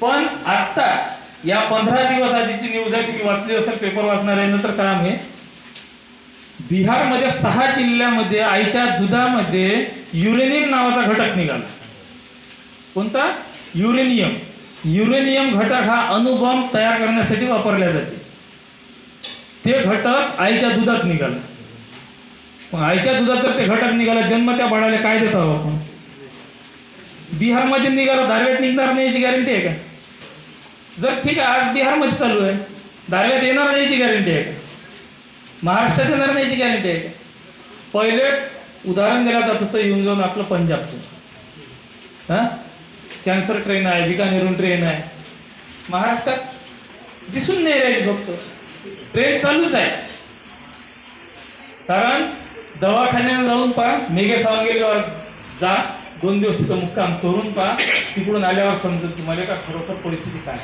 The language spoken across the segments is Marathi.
पण आत्ता या पंधरा दिवस आधीची न्यूज आहे तुम्ही वाचली असेल पेपर वाचणार आहे तर काम आहे बिहारमध्ये सहा जिल्ह्यामध्ये आईच्या दुधामध्ये युरेनियम नावाचा घटक निघाला. कोणता? युरेनियम. युरेनियम घटक हा अणुबॉम्ब तयार करण्यासाठी वापरल्या जाते. ते घटक आईच्या दुधात निघालं. पण आईच्या दुधात जर ते घटक निघाला जन्म त्या बाळाला काय देत आहोत आपण? बिहारमध्ये निघाला दारव्यात निघणार नाही याची गॅरंटी आहे का? जर ठीक आहे आज बिहारमध्ये चालू आहे. दहाव्यात येणार नाही याची गॅरंटी आहे. का महाराष्ट्रात येणार नाही याची गॅरंटी आहे. का पहिले उदाहरण दिलं जात होतं येऊन जाऊन आपलं पंजाबचं. हां? कॅन्सर ट्रेन आहे बिकानेरून ट्रेन आहे. महाराष्ट्रात दिसून नाही राहील फक्त. ट्रेन चालूच आहे. कारण दवाखान्यात जाऊन पहा मेघे सावंगेला जा. दोन दिवस तिथं मुक्काम करून पहा. तिकडून आल्यावर समजत तुम्हाला का खरोखर परिस्थिती काय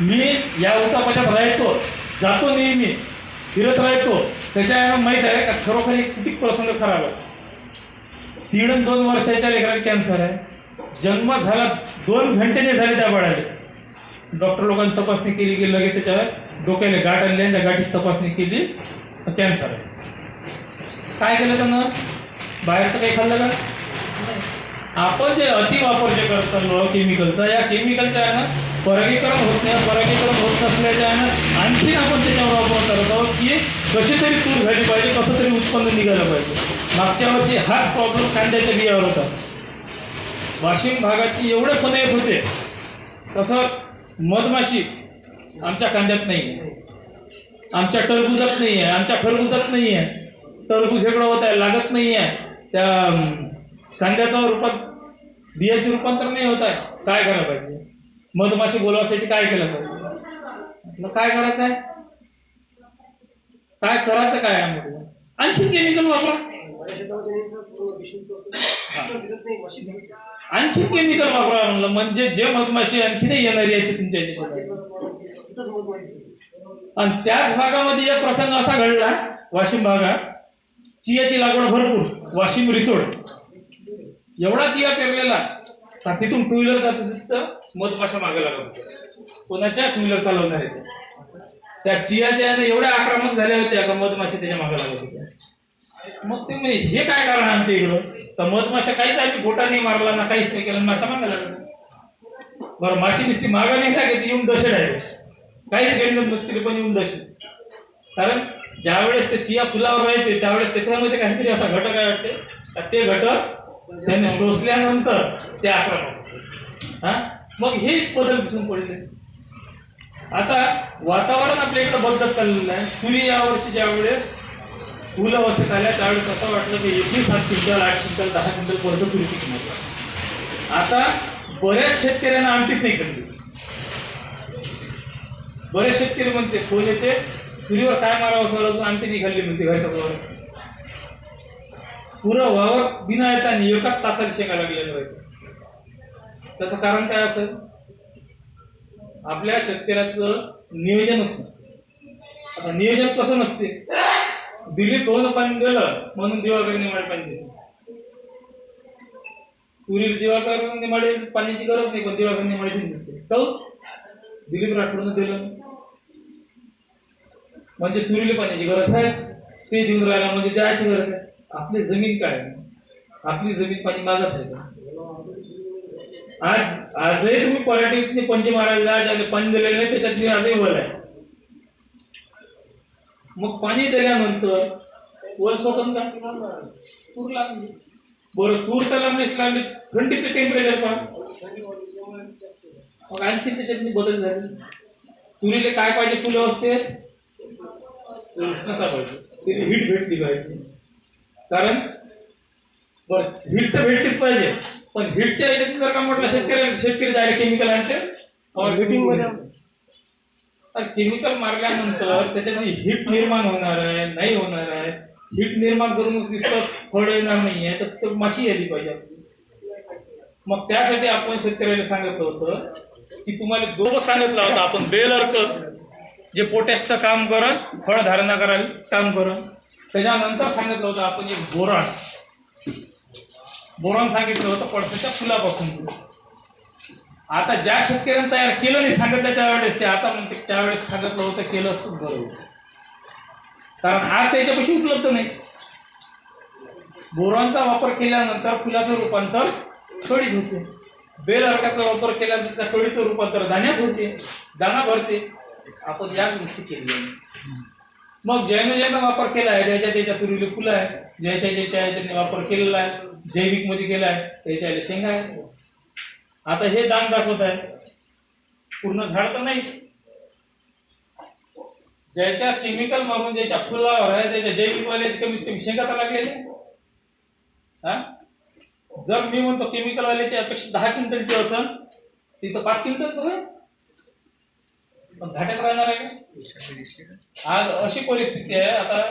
मी या उचापाच्यात राहतो जातो नेहमी फिरत राहतो. त्याच्या माहीत आहे का खरोखर एक किती प्रसंग खराब आहे तीन दोन वर्षाच्या लेकराला कॅन्सर आहे. जन्म झाला दोन घंटेने झाले त्या बाळाला. डॉक्टर लोकांनी तपासणी केली की लगेच त्याच्या डोक्याला गाठ आणली आणि त्या गाठीची तपासणी केली कॅन्सर आहे. काय केलं त्यानं? बाहेरचं काही खाल्लं का? आपण जे अतिवापर जे करत चाललो केमिकलचा या केमिकलच्या आहे ना परागीकरण होत नाही परागीकरण होत नसल्याच्या आहे ना आणखीन आपण त्याच्यावर वापर करत आहोत की कशी तरी तूर झाली पाहिजे कसं तरी उत्पन्न निघालं पाहिजे. मागच्या वर्षी हाच प्रॉब्लेम कांद्याच्या बियावर होता. वाशिम भागात एवढे पण येत होते तसं मधमाशी आमच्या कांद्यात नाही आहे. आमच्या टरबुजात नाही आहे आमच्या खरबुजात नाही आहे. टरबूज हेगडं होत आहे लागत नाही आहे. त्या कांद्याचं कांद्याच्या रूपात बियाचे रूपांतर नाही होत आहे. काय करायला पाहिजे? मधमाशी बोलवासाठी काय केलं पाहिजे? मग काय करायचं आहे? काय करायचं काय आहे म्हटलं आणखी केमिकल वापरा. आणखी केमिकल वापरा म्हणलं. म्हणजे जे मधमाशी आणखी नाही येणारी याची तुमच्या आणि त्याच भागामध्ये एक प्रसंग असा घडला. वाशिम भागात. चियाची लागवड भरपूर वाशिम रिसोर्ट. एवढा चिया पेरलेला का तिथून टू व्हीलर जात तिथं मधमाशा मागे लागत होत्या कोणाच्या टू व्हीलर चालवणाऱ्याच्या त्या चियाच्या एवढ्या आक्रमक झाल्या होत्या का मधमाशा त्याच्यामागे लागत होत्या? मग ते म्हणजे हे काय कारण आमच्या इकडं? तर मधमाशा काहीच आम्ही बोटा नाही मारला ना काहीच नाही केलं माशा मागे लागला. बरं माशी नुसती मागा नाही का ती येऊन दशड आहे काहीच गणित नसतील पण येऊन दशड कारण ज्यावेळेस ते चिया फुलावर राहते त्यावेळेस त्याच्यामध्ये काहीतरी असा घटक आहे वाटते. ते घटक त्याने शोषल्यानंतर ते आक्रमक हा? मग हे बदल दिसून पडले. आता वातावरण आपल्या इकडं बदलत चाललेलं आहे. तुरी यावर्षी ज्यावेळेस फुलं अवस्थेत आल्या त्यावेळेस असं वाटलं की एकवीस सात क्विंटल आठ क्विंटल दहा क्विंटल पर्यंत तुरी किंमत आता बऱ्याच शेतकऱ्यांना आमटीच नाही खरेदी. बरेच शेतकरी म्हणते फुल येते तुरीवर काय मारावं सर अजून आमटी नाही खाल्ली म्हणते घरच्या पोरावर. पुरं वावर बिना याचा आणि एकाच तासात शेंगा लागलेलं राहतं त्याचं कारण काय असेल आपल्या शेतकऱ्याचं नियोजनच नसतं. आता नियोजन कसं नसते? दिलीप दोन पाणी दिलं म्हणून दिवाकर निमाडे पाणी दिलं. तुरी दिवाकर निमाडे पाण्याची गरज नाही पण दिवाकर निमाडे दिली. नसते दिलीप राठोडनं दिलं. म्हणजे तुरीला पाण्याची गरज आहे ते देऊन राहिला म्हणजे द्यायची गरज आहे. आपली जमीन काय आपली जमीन पाणी मागत आहे. आज आजही तुम्ही पॉलिटिक्सने पंचे मारायला ज्याने पाणी दिलेलं नाही त्याच्यातली आजही वल आहे. मग पाणी दिल्यानंतर वर स्वतंत्र तूर लागली. बरं तूर तर मेस लागली. थंडीचं टेम्परेचर पहा. मग आणखी त्याच्यात बदल झाले. तुरीले काय पाहिजे फुलं असते उष्णता पाहिजे तिने हीट भेटली पाहिजे. कारण बरं हीट तर भेटलीच पाहिजे. पण हीटच्या याच्यात जर का म्हटलं शेतकरी शेतकरी डायरेक्ट केमिकल आणते केमिकल मारल्यानंतर त्याच्यात हीट निर्माण होणार आहे नाही होणार आहे. हीट निर्माण करून दिसतं फळ येणार नाही आहे तर माशी आली पाहिजे आपली. मग त्यासाठी आपण शेतकऱ्याला सांगितलं होतं की तुम्हाला दोघं सांगितलं होतं आपण बेल अर्क जे पोटॅशचं काम करत फळधारणा करायला काम करत त्याच्यानंतर सांगितलं होतं आपण एक बोरान. बोरान सांगितलं होतं पडसाच्या फुलापासून. आता ज्या शेतकऱ्यांनी तयार केलं नाही सांगितलं त्यावेळेस ते आता म्हणते त्यावेळेस सांगितलं होतं केलं असतं बरं होतं. कारण आज त्याच्यापाशी उपलब्ध नाही. बोरांचा वापर केल्यानंतर फुलाचं रूपांतर कळीत होते. बेल अर्काचा वापर केल्यानंतर त्या कळीचं रूपांतर दाण्यात होते दाना भरते. आपण या गोष्टी केली मग ज्यानं ज्यानं वापर केला आहे ज्याच्या त्याच्या तुरीले फुलं आहे ज्याच्या ज्याच्या याच्याने वापर केलेला आहे जैविकमध्ये केला आहे त्याच्या शेंगा आहे आता हे दान दाखवत आहे पूर्ण झाड तर नाहीच. ज्याच्या केमिकल मारून ज्याच्या फुलावर आहे त्याच्या जैविक वाल्याची कमीत कमी शेंगा तर लागलेल्या हा? जर मी म्हणतो केमिकल वाल्याची अपेक्षा दहा क्विंटलची असेल तिथं पाच क्विंटल तर पण घाट्यात राहणार आहे? आज अशी परिस्थिती आहे आता